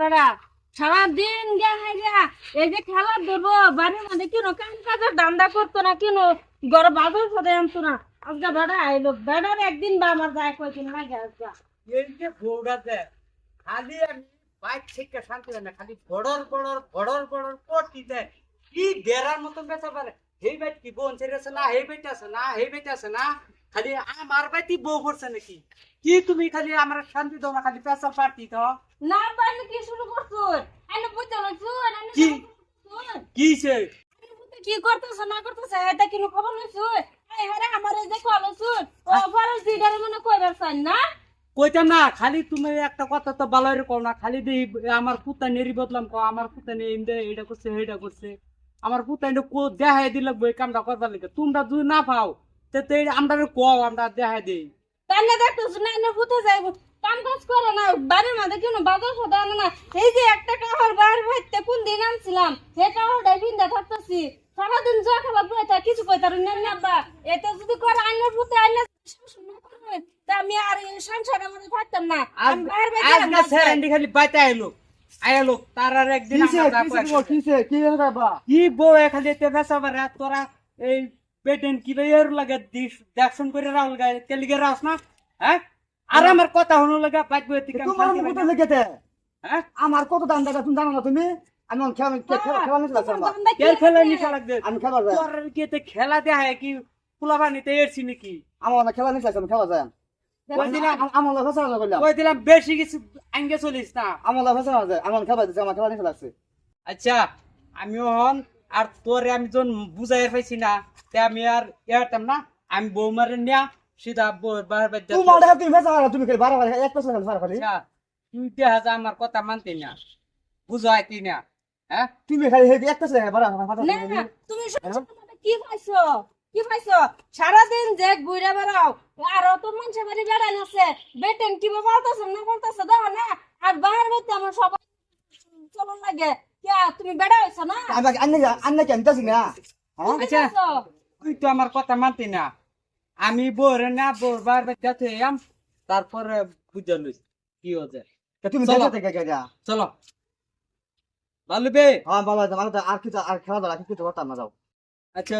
বেড়া এই যে খেলা দেবো, বাড়ির মধ্যে কিনো না, কিনো গড় বেড়ার একদিন বা আমার যায়, কয়দিন লাগে আজকে এই যে বউরাতে খালি আমি বাইক থেকে শান্তি না, খালি বড়র বড়র বড়র বড়র পটি দেয়। কি ডেরার মতন বেচা পারে। হেই বাইট কি বোন ছেড়েছে না, হেই বেটে আছে না, হেই বেটে আছে না। খালি আমার বাইতি বউ করছে নাকি? কি তুমি খালি আমার শান্তি দাও না খালি পেশা পার্টি তো? না পারলে কি শুরু করছ? আইনে বুঝতে লাগছো কি? কি সে কি করতেছ না করতেছ এটা কিনো খবর লইছো এই হারে আমার এই যে কল শুন ও ফরজ দিডার মনে কইবার চাই না? কইতাম না খালি তুমি একটা কথা তো ভালো করে কও না খালি দি আমার পুতা নেরি বদলাম কও আমার পুতা নে ইন্দে এটা করছে এটা করছে। আমার পুতা কো দেখাই দিল বই কামটা করবার লাগে। তোমরা যদি না পাও তে তে আমরা কও আমরা দেখাই দেই তাহলে দেখতেছ না এনে যাইব কাম কাজ করে না বাড়ির মধ্যে কিনো বাজার সাথে আনে না এই যে একটা কাহর বাইরে ভাইতে কোন দিন আনছিলাম সে কাহরটা বিন্দা থাকতেছি সারাদিন জোয়া খেলা কিছু কইতার না না বা এটা যদি করে আইনের ফুটে আইনে তা আমি আর এই সংসারে মধ্যে থাকতাম না আমি বাইরে খালি বাইতে আইলো আর একদিন কি বউ খালি বারে তোরা এই পেটেন কি এর লাগে দিস দেখশন করে রাহুল গায় তেলিগে রাস না? হ্যাঁ? আর আমার কথা হলো লাগা বাইক বই থেকে তোমার মুখ তো লেগেতে হ্যাঁ? আমার কত দাম দাদা তুমি জানো না তুমি? আমি অন খেলা খেলা খেলা নিতে লাগছে আমার। এর খেলা লাগবে। আমি খেলা যায় তোর কি তে খেলা দেখায় কি? ফুলা পানিতে এরছি নাকি? আমার না খেলা নিতে লাগছে আমি খেলা যায় কই দিলাম? আমার লাগে ফসল না করলাম। কই দিলাম? বেশি কিছু আঙ্গে চলিস না। আমার না যায় আমার খেলা দিছে আমার খেলা নিতে লাগছে আচ্ছা আমি হন। আর তোরে আমি যখন বুঝাই পাইছি না তে আমি আর এরতাম না আমি বৌমারে নিয়া সিধা বউর বাহার বাদ তোমার দেখা তুমি ফসল না তুমি খালি বারো বারো এক বারো খালি আচ্ছা তুই দেখা যা আমার কথা মানতি না বুঝাইতি না হ্যাঁ? তুমি খালি হেবি এক ফসল বারো বারো না না তুমি কি পাইছো? কি পাইছো? সারাদিন যে ঘুরে বেড়াও আর অত মানুষের বাড়ি বেড়াই আছে বেটেন কি বলতেছে না বলতেছে দেখো না আর বাহার বাড়িতে আমার সবাই চলন লাগে। তুমি বেড়া হইছো না? আমি আন্নে আন্নে কেন তাছি না তুমি আচ্ছা। তুই তো আমার কথা মানতি না। আমি বউরে না বাদ আম তারপরে বুঝে কি হচ্ছে তুমি চলো। দেখো থেকে গেছা চলো। ভালো বে। হ্যাঁ বাবা আর কিছু আর খেলা ধরা কিছু করতাম না যাও। আচ্ছা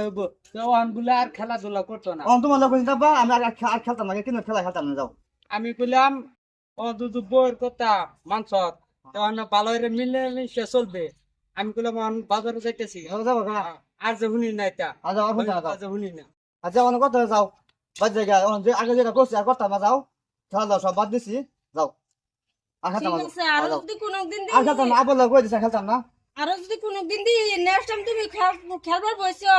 আর খেলাধুলা করতো না? অন তোমার লোক যাবা আমি আর খে- আর খেলতাম না কিন্তু খেলা খেলতাম না যাও। আমি কইলাম ও দুদু বউর কথা মানসত তখন ভালো করে মিলে মিশে চলবে। আমি কইলাম বাজারে যাইতেছি। যাও যাব গা আর যে শুনি না এটা আর যাও অসুবিধা না যাও। আর যে শুনি না। আচ্ছা অনেক কথা যাও। বাদ জায়গা আগে যেটা করছি আর করতাম যাও। খেলা দাও সব বাদ দিছি যাও। আর খেলতাম না আছে আর। যদি কোনো দিন আর খেলতাম না আবার কই দিছে খেলতাম না। আর যদি কোনো দিন দি নেক্সট টাইম তুমি খেল- খেলবার বসছো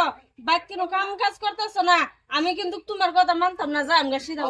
বাইক কোনো কাম কাজ করতেছো না আমি কিন্তু তোমার কথা মানতাম না যাই আমি সিধা